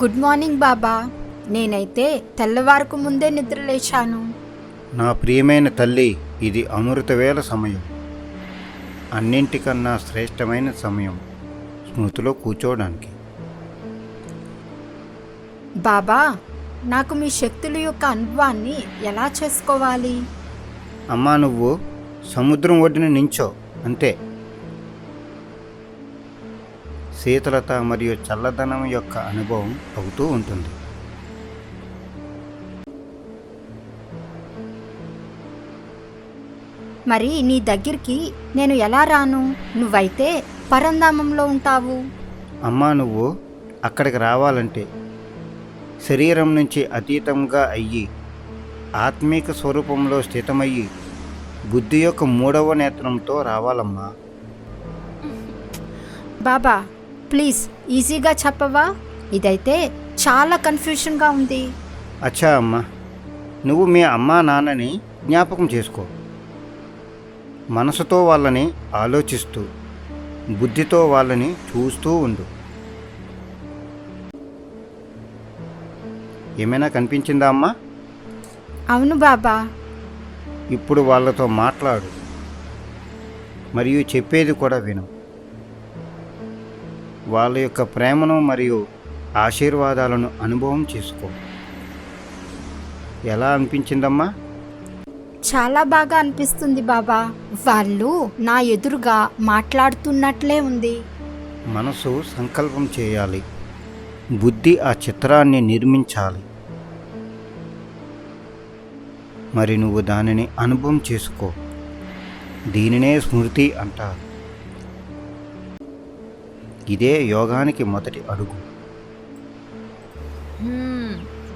Good morning బాబా నేనైతే తెల్లవారుకు ముందే నిద్రలేశాను నా ప్రియమైన తల్లి ఇది అమృతవేళ సమయం. అన్నింటికన్నా శ్రేష్టమైన సమయం స్మృతిలో కూర్చోవడానికి. బాబా నాకు మీ శక్తుల యొక్క అనుభవాన్ని ఎలా చేసుకోవాలి? అమ్మా నువ్వు సముద్రం ఒడ్డున నించో అంతే. శీతలత మరియు చల్లదనం యొక్క అనుభవం అవుతూ ఉంటుంది. మరి నీ దగ్గరికి నేను ఎలా రాను? నువ్వైతే పరంధామంలో ఉంటావు. అమ్మా నువ్వు అక్కడికి రావాలంటే శరీరం నుంచి అతీతంగా అయ్యి ఆత్మీక స్వరూపంలో స్థితమయ్యి బుద్ధి యొక్క మూడవ నేత్రంతో రావాలమ్మా. బాబా ప్లీజ్ ఈజీగా చెప్పవా? ఇదైతే చాలా కన్ఫ్యూషన్గా ఉంది. అచ్చా అమ్మా. నువ్వు మీ అమ్మా నాన్నని జ్ఞాపకం చేసుకో. మనసుతో వాళ్ళని ఆలోచిస్తూ బుద్ధితో వాళ్ళని చూస్తూ ఉండు. ఏమైనా కనిపించిందా అమ్మా? అవును బాబా. ఇప్పుడు వాళ్ళతో మాట్లాడు. మరియు చెప్పేది కూడా విను. వాళ్ళ యొక్క ప్రేమను మరియు ఆశీర్వాదాలను అనుభవం చేసుకో. ఎలా అనిపించిందమ్మా? చాలా బాగా అనిపిస్తుంది బాబా. వాళ్ళు నా ఎదురుగా మాట్లాడుతున్నట్లే ఉంది. మనసు సంకల్పం చేయాలి. బుద్ధి ఆ చిత్రాన్ని నిర్మించాలి. మరి నువ్వు దానిని అనుభవం చేసుకో. దీనినే స్మృతి అంటారు. ఇదే యోగానికి మొదటి అడుగు.